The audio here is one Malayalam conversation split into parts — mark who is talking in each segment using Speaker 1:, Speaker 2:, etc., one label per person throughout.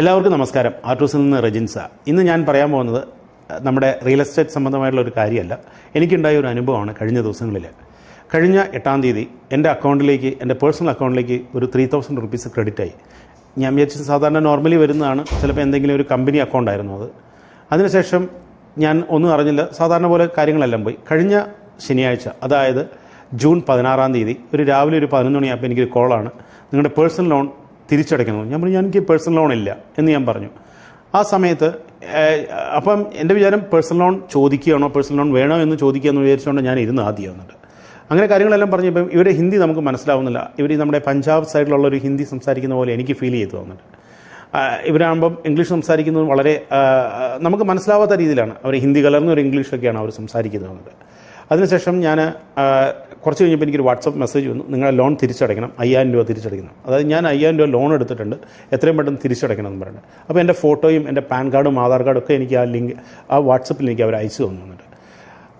Speaker 1: എല്ലാവർക്കും നമസ്കാരം ആർട്ടൂസിൽ നിന്ന് റജിൻസ ഇന്ന് ഞാൻ പറയാൻ പോകുന്നത് നമ്മുടെ റിയൽ എസ്റ്റേറ്റ് സംബന്ധമായിട്ടുള്ള ഒരു കാര്യമല്ല എനിക്കുണ്ടായ ഒരു അനുഭവമാണ് കഴിഞ്ഞ ദിവസങ്ങളിൽ കഴിഞ്ഞ എട്ടാം തീയതി എൻ്റെ അക്കൗണ്ടിലേക്ക് എൻ്റെ പേഴ്സണൽ അക്കൗണ്ടിലേക്ക് ഒരു ത്രീ തൗസൻഡ് റുപ്പീസ് ക്രെഡിറ്റായി ഞാൻ വിചാരിച്ചത് സാധാരണ നോർമലി വരുന്നതാണ് ചിലപ്പോൾ എന്തെങ്കിലും ഒരു കമ്പനി അക്കൗണ്ടായിരുന്നു അത് അതിനുശേഷം ഞാൻ ഒന്നും അറിഞ്ഞില്ല സാധാരണ പോലെ കാര്യങ്ങളെല്ലാം പോയി കഴിഞ്ഞ ശനിയാഴ്ച അതായത് ജൂൺ പതിനാറാം തീയതി ഒരു രാവിലെ ഒരു പതിനൊന്ന് മണിയാകുമ്പോൾ എനിക്കൊരു കോളാണ് നിങ്ങളുടെ പേഴ്സണൽ ലോൺ തിരിച്ചടയ്ക്കുന്നു ഞാൻ പറഞ്ഞു എനിക്ക് പേഴ്സണൽ ലോൺ ഇല്ല എന്ന് ഞാൻ പറഞ്ഞു ആ സമയത്ത് അപ്പം എൻ്റെ വിചാരം പേഴ്സണൽ ലോൺ ചോദിക്കുകയാണോ പേഴ്സണൽ ലോൺ വേണോ എന്ന് ചോദിക്കുക എന്ന് വിചാരിച്ചുകൊണ്ട് ഞാൻ ഇരുന്ന് ആദ്യം അങ്ങനെ കാര്യങ്ങളെല്ലാം പറഞ്ഞപ്പം ഇവരെ ഹിന്ദി നമുക്ക് മനസ്സിലാവുന്നില്ല ഇവർ നമ്മുടെ പഞ്ചാബ് സൈഡിലുള്ള ഒരു ഹിന്ദി സംസാരിക്കുന്ന പോലെ എനിക്ക് ഫീൽ ചെയ്തു തോന്നുന്നുണ്ട് ഇവരാകുമ്പം ഇംഗ്ലീഷ് സംസാരിക്കുന്നത് വളരെ നമുക്ക് മനസ്സിലാവാത്ത രീതിയിലാണ് അവർ ഹിന്ദി കലർന്ന ഒരു ഇംഗ്ലീഷൊക്കെയാണ് അവർ സംസാരിക്കുന്നത് അതിനുശേഷം ഞാൻ കുറച്ച് കഴിഞ്ഞപ്പോൾ എനിക്കൊരു വാട്സപ്പ് മെസ്സേജ് വന്നു നിങ്ങളെ ലോൺ തിരിച്ചടയ്ക്കണം അയ്യായിരം രൂപ തിരിച്ചടയ്ക്കണം അതായത് ഞാൻ അയ്യായിരം രൂപ ലോൺ എടുത്തിട്ടുണ്ട് എത്രയും പെട്ടെന്ന് തിരിച്ചടയ്ക്കണം എന്ന് പറയുന്നത് അപ്പോൾ എൻ്റെ ഫോട്ടോയും എൻ്റെ പാൻ കാർഡും ആധാർ കാർഡും ഒക്കെ എനിക്ക് ആ ലിങ്ക് ആ വാട്സപ്പിൽ എനിക്ക് അവർ അയച്ചു തന്നു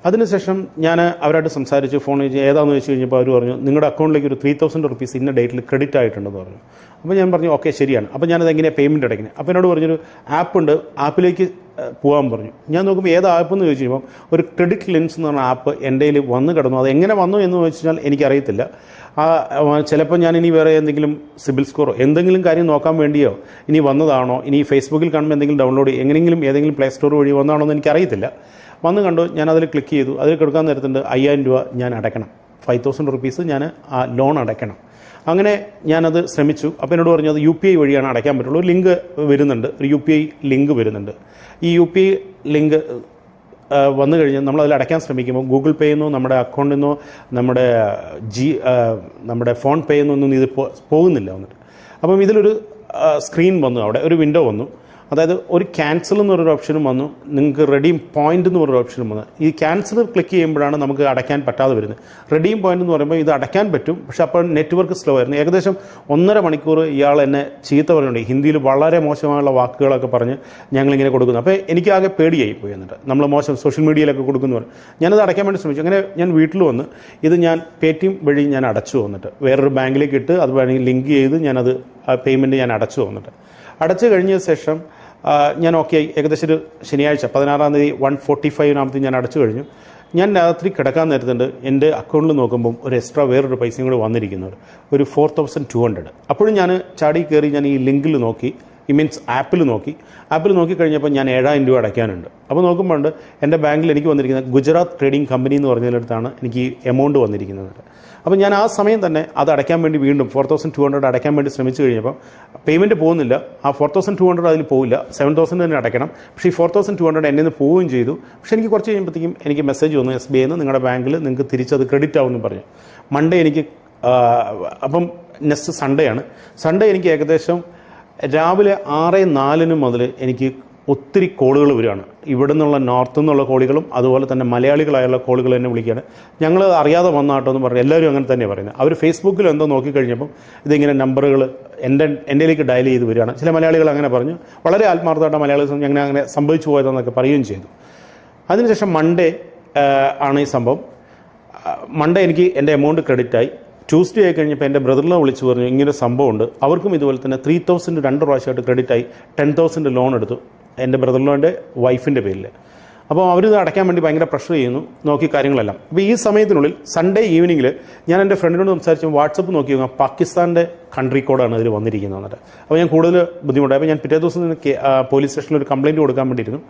Speaker 1: അതിനുശേഷം ഞാൻ അവരായിട്ട് സംസാരിച്ചു ഫോൺ ഏതാണെന്ന് വെച്ച് കഴിഞ്ഞപ്പോൾ അവർ പറഞ്ഞു നിങ്ങളുടെ അക്കൗണ്ടിലേക്ക് ഒരു ത്രീ തൗസൻഡ് റുപ്പീസ് ഇന്ന ഡേറ്റിൽ ക്രെഡിറ്റ് ആയിട്ടുണ്ടെന്ന് പറഞ്ഞു അപ്പോൾ ഞാൻ പറഞ്ഞു ഓക്കെ ശരിയാണ് അപ്പോൾ ഞാനത് എങ്ങനെയാണ് പേയ്മെൻറ്റ് അടയ്ക്കുന്നത് അപ്പോൾ എന്നോട് പറഞ്ഞൊരു ആപ്പുണ്ട് ആപ്പിലേക്ക് പോകാൻ പറഞ്ഞു ഞാൻ നോക്കുമ്പോൾ ഏത് ആപ്പ് എന്ന് ചോദിച്ചു കഴിയുമ്പം ഒരു ക്രെഡിറ്റ് ലെൻസ് എന്ന് പറഞ്ഞ ആപ്പ് എൻ്റെ കയ്യിൽ വന്ന് കിടന്നു അത് എങ്ങനെ വന്നു എന്ന് ചോദിച്ചാൽ എനിക്കറിയത്തില്ല ചിലപ്പോൾ ഞാൻ ഇനി വേറെ എന്തെങ്കിലും സിബിൽ സ്കോറോ എന്തെങ്കിലും കാര്യം നോക്കാൻ വേണ്ടിയോ ഇനി വന്നതാണോ ഇനി ഫേസ്ബുക്കിൽ കാണുമ്പോൾ എന്തെങ്കിലും ഡൗൺലോഡ് എങ്ങനെയെങ്കിലും ഏതെങ്കിലും പ്ലേ സ്റ്റോർ വഴി വന്നതാണോ എന്ന് എനിക്കറിയത്തില്ല വന്ന് കണ്ടു ഞാൻ അതിൽ ക്ലിക്ക് ചെയ്തു അതിൽ കൊടുക്കാൻ നേരത്തുണ്ട് അയ്യായിരം രൂപ ഞാൻ അടയ്ക്കണം ഫൈവ് തൗസൻഡ് റുപ്പീസ് ഞാൻ ആ ലോൺ അടയ്ക്കണം അങ്ങനെ ഞാനത് ശ്രമിച്ചു അപ്പോൾ എന്നോട് പറഞ്ഞു അത് യു പി ഐ വഴിയാണ് അടയ്ക്കാൻ പറ്റുള്ളൂ ലിങ്ക് വരുന്നുണ്ട് ഒരു യു പി ഐ ലിങ്ക് വരുന്നുണ്ട് ഈ യു പി ഐ ലിങ്ക് വന്നു കഴിഞ്ഞാൽ നമ്മൾ അതിൽ അടയ്ക്കാൻ ശ്രമിക്കുമ്പോൾ ഗൂഗിൾ പേ നിന്നോ നമ്മുടെ അക്കൗണ്ടിൽ നിന്നോ നമ്മുടെ ജി നമ്മുടെ ഫോൺ പേ നിന്നൊന്നും ഇത് പോകുന്നില്ല വന്നിട്ട് അപ്പം ഇതിലൊരു സ്ക്രീൻ വന്നു അവിടെ ഒരു വിൻഡോ വന്നു അതായത് ഒരു ക്യാൻസൽ എന്ന് പറഞ്ഞൊരു ഓപ്ഷനും വന്നു നിങ്ങൾക്ക് റെഡീം പോയിന്റ് എന്ന് പറഞ്ഞൊരു ഓപ്ഷനും വന്നു ഈ ക്യാൻസൽ ക്ലിക്ക് ചെയ്യുമ്പോഴാണ് നമുക്ക് അടയ്ക്കാൻ പറ്റാതെ വരുന്നത് റെഡീം പോയിന്റ് എന്ന് പറയുമ്പോൾ ഇത് അടയ്ക്കാൻ പറ്റും പക്ഷെ അപ്പോൾ നെറ്റ്വർക്ക് സ്ലോ ആയിരുന്നു ഏകദേശം ഒന്നര മണിക്കൂർ ഇയാൾ എന്നെ ചീത്ത പറഞ്ഞിട്ടുണ്ട് ഹിന്ദിയിൽ വളരെ മോശമായുള്ള വാക്കുകളൊക്കെ പറഞ്ഞ് ഞങ്ങളിങ്ങനെ കൊടുക്കുന്നു അപ്പോൾ എനിക്ക് ആകെ പേടിയായി പോയി എന്നിട്ട് നമ്മൾ മോശം സോഷ്യൽ മീഡിയയിലൊക്കെ കൊടുക്കുന്നു ഞാനത് അടയ്ക്കാൻ വേണ്ടി ശ്രമിച്ചു അങ്ങനെ ഞാൻ വീട്ടിൽ വന്ന് ഇത് ഞാൻ പേ ടി എം വഴി ഞാൻ അടച്ചു വന്നിട്ട് വേറൊരു ബാങ്കിലേക്ക് ഇട്ട് അത് വേണമെങ്കിൽ ലിങ്ക് ചെയ്ത് ഞാനത് പേയ്മെൻറ്റ് ഞാൻ അടച്ചു വന്നിട്ട് അടച്ചു കഴിഞ്ഞ ശേഷം ഞാൻ ഓക്കെ ഏകദേശം ഒരു ശനിയാഴ്ച പതിനാറാം തീയതി വൺ ഫോർട്ടി ഫൈവിനാമത്തെ ഞാൻ അടച്ചു കഴിഞ്ഞു ഞാൻ രാത്രി കിടക്കാൻ നേരത്തുണ്ട് എൻ്റെ അക്കൗണ്ടിൽ നോക്കുമ്പം ഒരു എക്സ്ട്രാ വേറൊരു പൈസയും കൂടി വന്നിരിക്കുന്നുണ്ട് ഒരു ഫോർ തൗസൻഡ് ടു ഹൺഡ്രഡ് അപ്പോഴും ഞാൻ ചാടി കയറി ഞാൻ ഈ ലിങ്കിൽ നോക്കി ഈ മീൻസ് ആപ്പിൽ നോക്കി ആപ്പിൽ നോക്കി കഴിഞ്ഞപ്പോൾ ഞാൻ ഏഴായിരം രൂപ അടയ്ക്കാനുണ്ട് അപ്പോൾ നോക്കുമ്പോൾ എൻ്റെ ബാങ്കിൽ എനിക്ക് വന്നിരിക്കുന്ന ഗുജറാത്ത് ട്രേഡിംഗ് കമ്പനി എന്ന് പറഞ്ഞതിനടുത്താണ് എനിക്ക് ഈ എമൗണ്ട് വന്നിരിക്കുന്നത് അപ്പോൾ ഞാൻ ആ സമയം തന്നെ അത് അടയ്ക്കാൻ വേണ്ടി വീണ്ടും ഫോർ തൗസൻഡ് ടു ഹൺഡ്രഡ് അടയ്ക്കാൻ വേണ്ടി ശ്രമിച്ചു കഴിഞ്ഞപ്പോൾ പേയ്മെൻറ്റ് പോകുന്നില്ല ആ ഫോർ തൗസൻഡ് ടു ഹൺഡ്രഡ് അതിൽ പോവില്ല സെവൻ തൗസൻഡ് തന്നെ അടയ്ക്കണം പക്ഷേ ഈ ഫോർ തൗസൻഡ് ടു ഹൺഡ്രഡ് എന്നെ നിന്ന് പോവുകയും ചെയ്തു പക്ഷേ എനിക്ക് കുറച്ച് കഴിയുമ്പോഴത്തേക്കും എനിക്ക് മെസ്സേജ് വന്നു എസ് ബി എന്ന് നിങ്ങളുടെ ബാങ്കിൽ നിങ്ങൾക്ക് തിരിച്ചത് ക്രെഡിറ്റ് ആവുമെന്ന് പറഞ്ഞു മൺഡേ എനിക്ക് അപ്പം നെക്സ്റ്റ് സൺഡേ ആണ് സൺഡേ എനിക്ക് ഏകദേശം രാവിലെ ആറ് നാലിന് മുതൽ എനിക്ക് ഒത്തിരി കോളുകൾ വരികയാണ് ഇവിടെ നിന്നുള്ള നോർത്ത് നിന്നുള്ള കോളുകളും അതുപോലെ തന്നെ മലയാളികളായുള്ള കോളുകൾ തന്നെ വിളിക്കുകയാണ് ഞങ്ങൾ അറിയാതെ വന്നാട്ടോ എന്ന് പറഞ്ഞു എല്ലാവരും അങ്ങനെ തന്നെയാണ് പറയുന്നത് അവർ ഫേസ്ബുക്കിൽ എന്തോ നോക്കിക്കഴിഞ്ഞപ്പം ഇതിങ്ങനെ നമ്പറുകൾ എൻ്റെ എൻ്റെയിലേക്ക് ഡയൽ ചെയ്ത് വരികയാണ് ചില മലയാളികൾ അങ്ങനെ പറഞ്ഞു വളരെ ആത്മാർത്ഥമായിട്ട് മലയാളി ഞങ്ങൾ അങ്ങനെ സംഭവിച്ചു പോയതെന്നൊക്കെ പറയുകയും ചെയ്തു അതിനുശേഷം മൺഡേ ആണ് ഈ സംഭവം മൺഡേ എനിക്ക് എൻ്റെ എമൗണ്ട് ക്രെഡിറ്റായി ട്യൂസ്ഡേ ആയി കഴിഞ്ഞപ്പോൾ എൻ്റെ ബ്രദറിനെ വിളിച്ച് പറഞ്ഞു ഇങ്ങനെ സംഭവമുണ്ട് അവർക്കും ഇതുപോലെ തന്നെ ത്രീ തൗസൻഡ് രണ്ട് പ്രാവശ്യമായിട്ട് ക്രെഡിറ്റ് ആയി ടെൻ തൗസൻഡ് ലോൺ എടുത്തു എൻ്റെ ബ്രദറിനോൻ്റെ വൈഫിൻ്റെ പേരിൽ അപ്പോൾ അവരിത് അടയ്ക്കാൻ വേണ്ടി ഭയങ്കര പ്രഷർ ചെയ്യുന്നു നോക്കി കാര്യങ്ങളെല്ലാം അപ്പോൾ ഈ സമയത്തിനുള്ളിൽ സൺഡേ ഈവനിങ്ങിൽ ഞാൻ എൻ്റെ ഫ്രണ്ടിനോട് സംസാരിച്ച് വാട്സപ്പ് നോക്കി നോക്കാം പാകിസ്ഥാൻ്റെ കൺട്രി കോഡാണ് അതിൽ വന്നിരിക്കുന്നത് എന്നിട്ട് അപ്പോൾ ഞാൻ കൂടുതൽ ബുദ്ധിമുട്ടായി അപ്പോൾ ഞാൻ പിറ്റേ ദിവസം നിന്ന് പോലീസ് സ്റ്റേഷനിൽ ഒരു കംപ്ലയിൻറ്റ് കൊടുക്കാൻ വേണ്ടിയിരുന്നു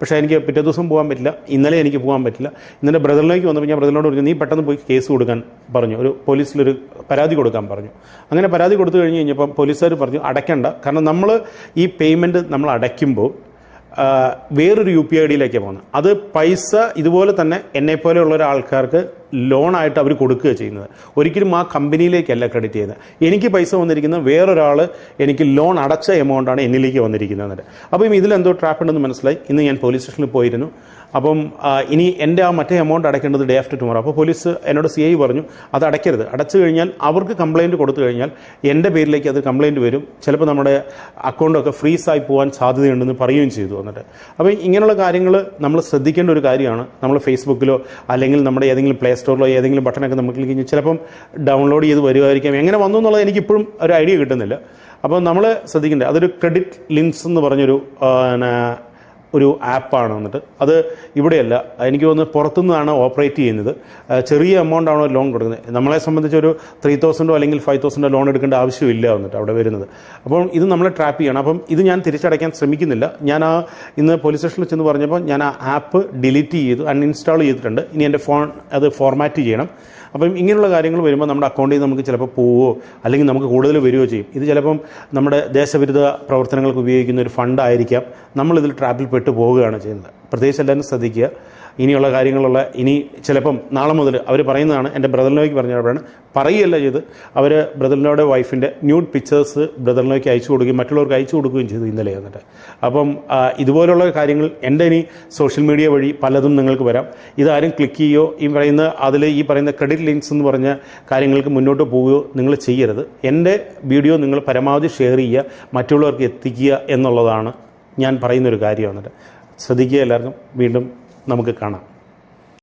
Speaker 1: പക്ഷേ എനിക്ക് പിറ്റേ ദിവസം പോകാൻ പറ്റില്ല ഇന്നലെ എനിക്ക് പോകാൻ പറ്റില്ല ഇന്നലെ ബ്രദറിലേക്ക് വന്നപ്പോൾ ഞാൻ ബ്രദറിനോട് പറഞ്ഞു നീ പെട്ടെന്ന് പോയി കേസ് കൊടുക്കാൻ പറഞ്ഞു ഒരു പോലീസിലൊരു പരാതി കൊടുക്കാൻ പറഞ്ഞു അങ്ങനെ പരാതി കൊടുത്തു കഴിഞ്ഞ് കഴിഞ്ഞപ്പോൾ പോലീസുകാർ പറഞ്ഞു അടയ്ക്കണ്ട കാരണം നമ്മൾ ഈ പേയ്മെൻറ്റ് നമ്മൾ അടയ്ക്കുമ്പോൾ വേറൊരു യു പി ഐ ഡിയിലേക്ക് പോകുന്നത് അത് പൈസ ഇതുപോലെ തന്നെ എന്നെ പോലെയുള്ള ഒരാൾക്കാർക്ക് ലോണായിട്ട് അവർ കൊടുക്കുക ചെയ്യുന്നത് ഒരിക്കലും ആ കമ്പനിയിലേക്കല്ല ക്രെഡിറ്റ് ചെയ്യുന്നത് എനിക്ക് പൈസ വന്നിരിക്കുന്ന വേറൊരാൾ എനിക്ക് ലോൺ അടച്ച എമൗണ്ടാണ് എന്നിലേക്ക് വന്നിരിക്കുന്നത് അപ്പോൾ ഇതിലെന്തോ ട്രാപ്പ് ഉണ്ടെന്ന് മനസ്സിലായി ഇന്ന് ഞാൻ പോലീസ് സ്റ്റേഷനിൽ പോയിരുന്നു അപ്പം ഇനി എൻ്റെ ആ മറ്റേ എമൗണ്ട് അടയ്ക്കേണ്ടത് ഡേ ആഫ്റ്റർ ടുമോറോ അപ്പോൾ പോലീസ് എന്നോട് സി ഐ പറഞ്ഞു അത് അടയ്ക്കരുത് അടച്ചു കഴിഞ്ഞാൽ അവർക്ക് കംപ്ലയിൻറ്റ് കൊടുത്തു കഴിഞ്ഞാൽ എൻ്റെ പേരിലേക്ക് അത് കംപ്ലയിൻറ്റ് വരും ചിലപ്പോൾ നമ്മുടെ അക്കൗണ്ടൊക്കെ ഫ്രീസായി പോകാൻ സാധ്യതയുണ്ടെന്ന് പറയുകയും ചെയ്തു വന്നിട്ട് അപ്പോൾ ഇങ്ങനെയുള്ള കാര്യങ്ങൾ നമ്മൾ ശ്രദ്ധിക്കേണ്ട ഒരു കാര്യമാണ് നമ്മൾ ഫേസ്ബുക്കിലോ അല്ലെങ്കിൽ നമ്മുടെ ഏതെങ്കിലും പ്ലേ സ്റ്റോറിലോ ഏതെങ്കിലും ബട്ടണൊക്കെ നമുക്ക് ക്ലിക്ക് ചിലപ്പം ഡൗൺലോഡ് ചെയ്ത് വരുമായിരിക്കാം എങ്ങനെ വന്നു എന്നുള്ളത് എനിക്കിപ്പോഴും ഒരു ഐഡിയ കിട്ടുന്നില്ല അപ്പോൾ നമ്മൾ ശ്രദ്ധിക്കേണ്ടത് അതൊരു ക്രെഡിറ്റ് ലിങ്ക്സ് എന്ന് പറഞ്ഞൊരു ഒരു ആപ്പാണ് വന്നിട്ട് അത് ഇവിടെയല്ല എനിക്ക് തോന്നുന്നു പുറത്തുനിന്നാണ് ഓപ്പറേറ്റ് ചെയ്യുന്നത് ചെറിയ എമൗണ്ട് ആണോ ലോൺ കൊടുക്കുന്നത് നമ്മളെ സംബന്ധിച്ച് ഒരു ത്രീ തൗസൻഡോ അല്ലെങ്കിൽ ഫൈവ് തൗസൻഡോ ലോൺ എടുക്കേണ്ട ആവശ്യമില്ല വന്നിട്ട് അവിടെ വരുന്നത് അപ്പം ഇത് നമ്മളെ ട്രാപ്പ് ചെയ്യണം അപ്പം ഇത് ഞാൻ തിരിച്ചടയ്ക്കാൻ ശ്രമിക്കുന്നില്ല ഞാൻ ആ ഇന്ന് പോലീസ് സ്റ്റേഷനിൽ ചെന്ന് പറഞ്ഞപ്പോൾ ഞാൻ ആ ആപ്പ് ഡിലീറ്റ് ചെയ്തു അൺഇൻസ്റ്റാൾ ചെയ്തിട്ടുണ്ട് ഇനി എൻ്റെ ഫോൺ അത് ഫോർമാറ്റ് ചെയ്യണം അപ്പം ഇങ്ങനെയുള്ള കാര്യങ്ങൾ വരുമ്പോൾ നമ്മുടെ അക്കൗണ്ടിൽ നമുക്ക് ചിലപ്പോൾ പോവുകയോ അല്ലെങ്കിൽ നമുക്ക് കൂടുതൽ വരികയോ ചെയ്യും ഇത് ചിലപ്പം നമ്മുടെ ദേശവിരുദ്ധ പ്രവർത്തനങ്ങൾക്ക് ഉപയോഗിക്കുന്ന ഒരു ഫണ്ടായിരിക്കാം നമ്മളിതിൽ ട്രാപ്പിൽ പെട്ട് പോവുകയാണ് ചെയ്യുന്നത് പ്രത്യേകിച്ച് എല്ലാവരും ശ്രദ്ധിക്കുക ഇനിയുള്ള കാര്യങ്ങളുള്ള ഇനി ചിലപ്പം നാളെ മുതൽ അവർ പറയുന്നതാണ് എൻ്റെ ബ്രദറിനോയ്ക്ക് പറഞ്ഞപ്പോഴാണ് പറയുകയല്ല ചെയ്ത് അവർ ബ്രദറിനോയുടെ വൈഫിൻ്റെ ന്യൂഡ് പിക്ചേഴ്സ് ബ്രദറിനോയ്ക്ക് അയച്ചു കൊടുക്കുകയും മറ്റുള്ളവർക്ക് അയച്ചു കൊടുക്കുകയും ചെയ്തു ഇന്നലെ എന്നിട്ട് അപ്പം ഇതുപോലുള്ള കാര്യങ്ങൾ എൻ്റെ ഇനി സോഷ്യൽ മീഡിയ വഴി പലതും നിങ്ങൾക്ക് വരാം ഇതാരും ക്ലിക്ക് ചെയ്യുകയോ ഈ പറയുന്ന അതിൽ ഈ പറയുന്ന ക്രെഡിറ്റ് ലിങ്ക്സ് എന്ന് പറഞ്ഞ കാര്യങ്ങൾക്ക് മുന്നോട്ട് പോവുകയോ നിങ്ങൾ ചെയ്യരുത് എൻ്റെ വീഡിയോ നിങ്ങൾ പരമാവധി ഷെയർ ചെയ്യുക മറ്റുള്ളവർക്ക് എത്തിക്കുക എന്നുള്ളതാണ് ഞാൻ പറയുന്നൊരു കാര്യം എന്നിട്ട് ശ്രദ്ധിക്കുക എല്ലാവർക്കും വീണ്ടും നമുക്ക് കാണാം